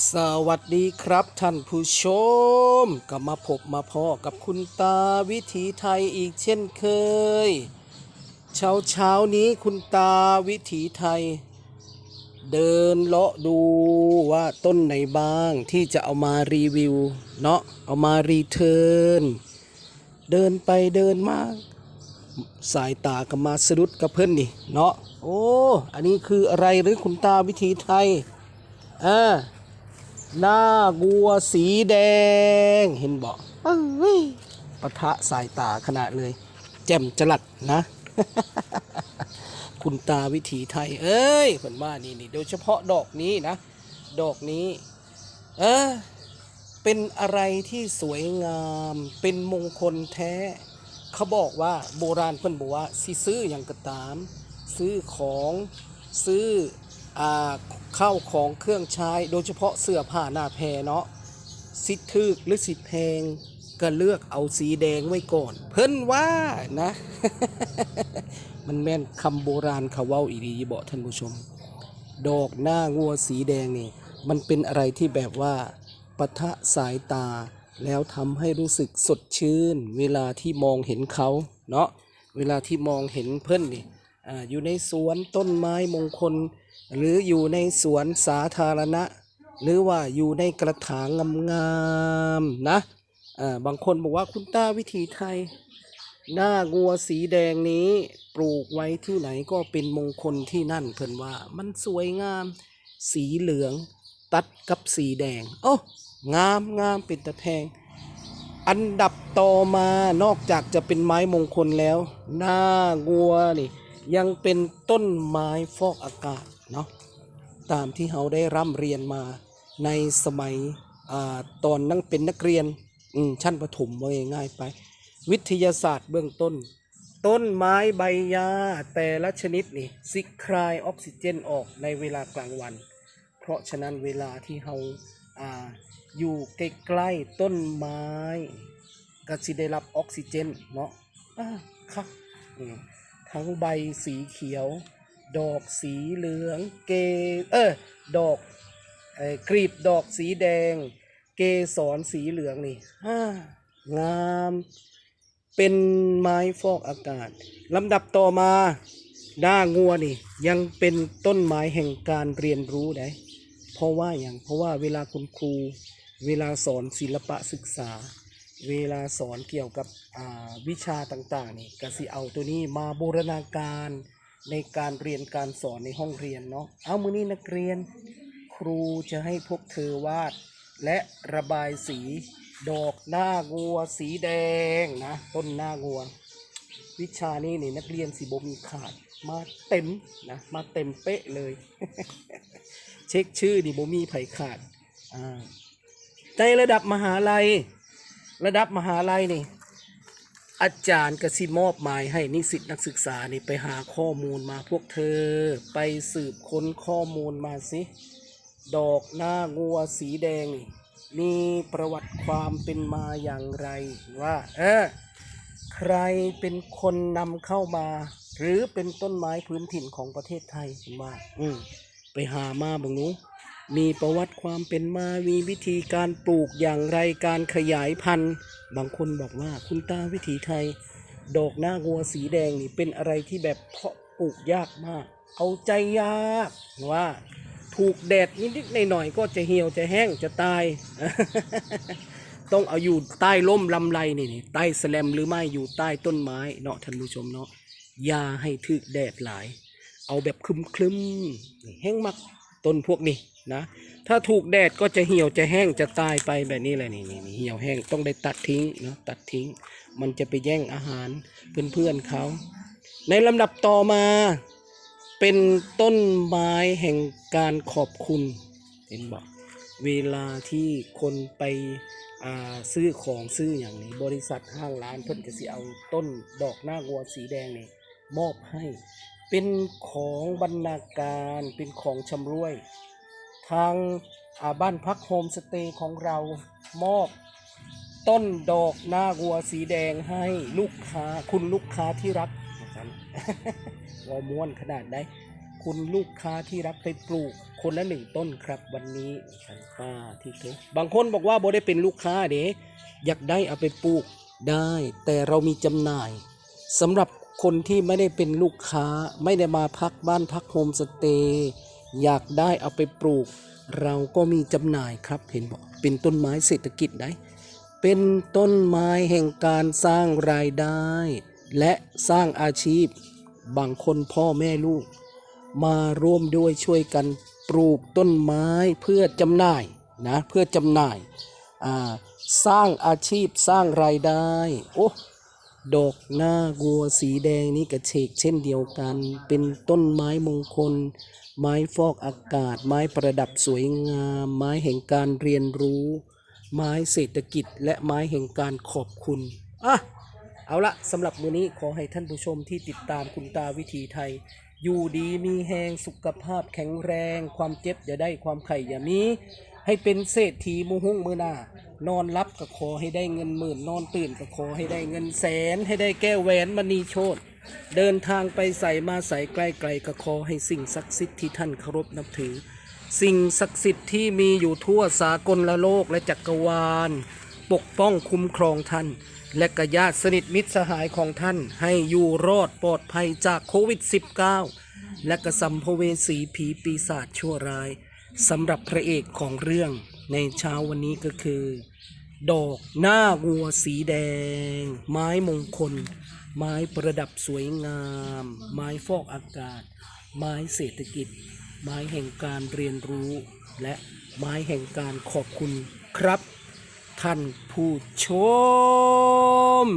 สวัสดีครับท่านผู้ชมกลับมาพบมาพอกับคุณตาวิถีไทยอีกเช่นเคย เช้าเช้านี้คุณตาวิถีไทย เดินเลาะดูว่าต้นไหนบ้างที่จะเอามารีวิว เนาะเอามารีเทิร์นเดินไปเดินมาสายตาก็มาสะดุดกับเพื่อนนี่เนาะโอ้อันนี้คืออะไรหรือคุณตาวิถีไทยอ่า หน้าวัวสีแดง เห็นบอกเอ้ยปะทะสายตาขนาดเลย แจ่มจลัดนะ คุณตาวิถีไทย เอ้ยเพิ่นว่านี่นี่โดยเฉพาะดอกนี้นะ ดอกนี้ เออ เป็นอะไรที่สวยงาม เป็นมงคลแท้ เขาบอกว่าโบราณเพิ่นบอกว่า สิซื้ออย่างก็ตาม ซื้อของซื้ออ่า ข้าของเครื่องใช้โดยเฉพาะเสื้อผ้าหน้าแพรเนาะสิทึกหรือสิแพงก็เลือกเอาสีแดงไว้ก่อน เพิ่นว่านะ มันแม่นคำโบราณเขาเว้าอีดีบอกท่านผู้ชม ดอกหน้างัวสีแดงนี่ มันเป็นอะไรที่แบบว่าปะทะสายตาแล้วทำให้รู้สึกสดชื่น เวลาที่มองเห็นเขาเนาะเวลาที่มองเห็นเพื่อนนี่อยู่ในสวนต้นไม้มงคล หรืออยู่ในสวนสาธารณะ หรือว่าอยู่ในกระถางงามๆนะอ่าบางคนบอกว่าคุณต้าวิถีไทย หน้างัวสีแดงนี้ปลูกไว้ที่ไหนก็เป็นมงคลที่นั่นเพิ่นว่ามันสวยงาม สีเหลืองตัดกับสีแดง โอ้งามงามเป็นตะแพง อันดับต่อมานอกจากจะเป็นไม้มงคลแล้ว หน้างัวนี่ยังเป็นต้นไม้ฟอกอากาศเนาะตามที่เราได้ร่ำเรียนมาในสมัยอาตอนนั่งเป็นนักเรียนชั้นประถมว่าง่ายไป วิทยาศาสตร์เบื้องต้น ต้นไม้ใบหญ้าแต่ละชนิดนี่ซิคลายออกซิเจนออกในเวลากลางวัน เพราะฉะนั้นเวลาที่เราอ่าอยู่ใกล้ๆต้นไม้ก็สิได้รับออกซิเจนเนาะอ่าครับทั้งใบสีเขียว ดอกสีเหลืองเกเออดอกกรีบดอกสีแดง เกสรสีเหลืองนี่อ่างาม เป็นไม้ฟอกอากาศลำดับต่อมาด้างัวนี่ ยังเป็นต้นไม้แห่งการเรียนรู้ได้เพราะว่าอย่างเพราะว่าเวลาคุณครู เวลาสอนศิลปะศึกษา เวลาสอนเกี่ยวกับวิชาต่างๆนี่ก็สิเอาตัวนี้มาบูรณาการ ในการเรียนการสอนในห้องเรียนเนาะเอามือนี้นักเรียน ครูจะให้พวกเธอวาด และระบายสี ดอกหน้างัว สีแดงนะต้นหน้างัว วิชานี้นี่นักเรียนสิบมีขาดมาเต็มนะมาเต็มเป๊ะเลย เช็คชื่อดิบ่มีไผ่ขาดอ่าในระดับมหาลัย ระดับมหาลัยนี่ อาจารย์กสิมอบหมายให้นิสิตนักศึกษานี่ไปหาข้อมูลมาพวกเธอ ไปสืบค้นข้อมูลมาสิ ดอกหน้างัวสีแดงนี่มีประวัติความเป็นมาอย่างไรว่า เออ ใครเป็นคนนำเข้ามา หรือเป็นต้นไม้พื้นถิ่นของประเทศไทยมว่าอืมไปหามาบางนู้ มีประวัติความเป็นมา มีวิธีการปลูกอย่างไร การขยายพันธุ์ บางคนบอกว่าคุณตาวิถีไทย ดอกหน้างัวสีแดงนี่เป็นอะไรที่แบบเพาะปลูกยากมาก เอาใจยากว่า ถูกแดดนิดๆหน่อยๆก็จะเหี่ยวจะแห้งจะตาย ต้องเอาอยู่ใต้ร่มลำไรนี่นี่ใต้แสลมหรือไม่อยู่ใต้ต้นไม้เนาะท่านผู้ชมเนาะอย่าให้ถึกแดดหลาย เอาแบบคลึมๆแห้งมัก ต้นพวกนี้นะ ถ้าถูกแดดก็จะเหี่ยวจะแห้งจะตายไปแบบนี้เลยนี่นี่เหี่ยวแห้งต้องได้ตัดทิ้งเนาะตัดทิ้ง มันจะไปแย่งอาหารเพื่อนๆเขาในลำดับต่อมาเป็นต้นไม้แห่งการขอบคุณเห็นบอกเวลาที่คนไปซื้อของซื้ออย่างนี้ บริษัทห้างร้านเพิ่นก็สิเอาต้นดอกหน้าวัวสีแดงนี่มอบให้ เป็นของบรรณาการเป็นของชำร่วย ทางาบ้านพักโฮมสเตย์ของเรามอบต้นดอกหน้าวัวสีแดงให้ลูกค้าคุณลูกค้าที่รักนะครับว่าม้วนขนาดใดคุณลูกค้าที่รักไปปลูกคนละหนึ่งต้นครับวันนี้ฉันป้าที่ทุกบางคนบอกว่าบ่ได้เป็นลูกค้าเด้อยากได้เอาไปปลูกได้ แต่เรามีจำหน่ายสำหรับ คนที่ไม่ได้เป็นลูกค้าไม่ได้มาพักบ้านพักโฮมสเตย์อยากได้เอาไปปลูก เราก็มีจำหน่ายครับเห็นบอกเป็นต้นไม้เศรษฐกิจได้เป็นต้นไม้แห่งการสร้างรายได้ และสร้างอาชีพ บางคนพ่อแม่ลูก มาร่วมด้วยช่วยกันปลูกต้นไม้เพื่อจำหน่ายนะเพื่อจำหน่าย สร้างอาชีพสร้างรายได้ โอ้ ดอกหน้าวัวสีแดงนี่กระเฉกเช่นเดียวกัน เป็นต้นไม้มงคล ไม้ฟอกอากาศ ไม้ประดับสวยงาม ไม้แห่งการเรียนรู้ ไม้เศรษฐกิจ และไม้แห่งการขอบคุณอะเอาละสำหรับมื้อนี้ขอให้ท่านผู้ชมที่ติดตามคุณตาวิถีไทย อยู่ดีมีแหงสุขภาพแข็งแรง ความเจ็บอย่าได้ความไข่อย่ามี ให้เป็นเศรษฐีมุหุ่งมือหน้านอนรับก็ขอให้ได้เงินหมื่น นอนตื่นก็ขอให้ได้เงินแสน ให้ได้แก้วแหวนมณีโชตเดินทางไปใส่มาใส่ใกล้ๆก็ขอให้สิ่งศักดิ์สิทธิ์ที่ท่านเคารพนับถือ สิ่งศักดิ์สิทธิ์ที่มีอยู่ทั่วสากลละโลกและจักรวาล ปกป้องคุ้มครองท่าน และกญาติสนิทมิตรสหายของท่าน ให้อยู่รอดปลอดภัยจากโควิด -19 และกระสัมภเวสีผีปีศาจชั่วร้าย สำหรับพระเอกของเรื่องในเช้าวันนี้ก็คือ ดอกหน้าวัวสีแดง ไม้มงคล ไม้ประดับสวยงาม ไม้ฟอกอากาศ ไม้เศรษฐกิจ ไม้แห่งการเรียนรู้ และไม้แห่งการขอบคุณครับ ท่านผู้ชม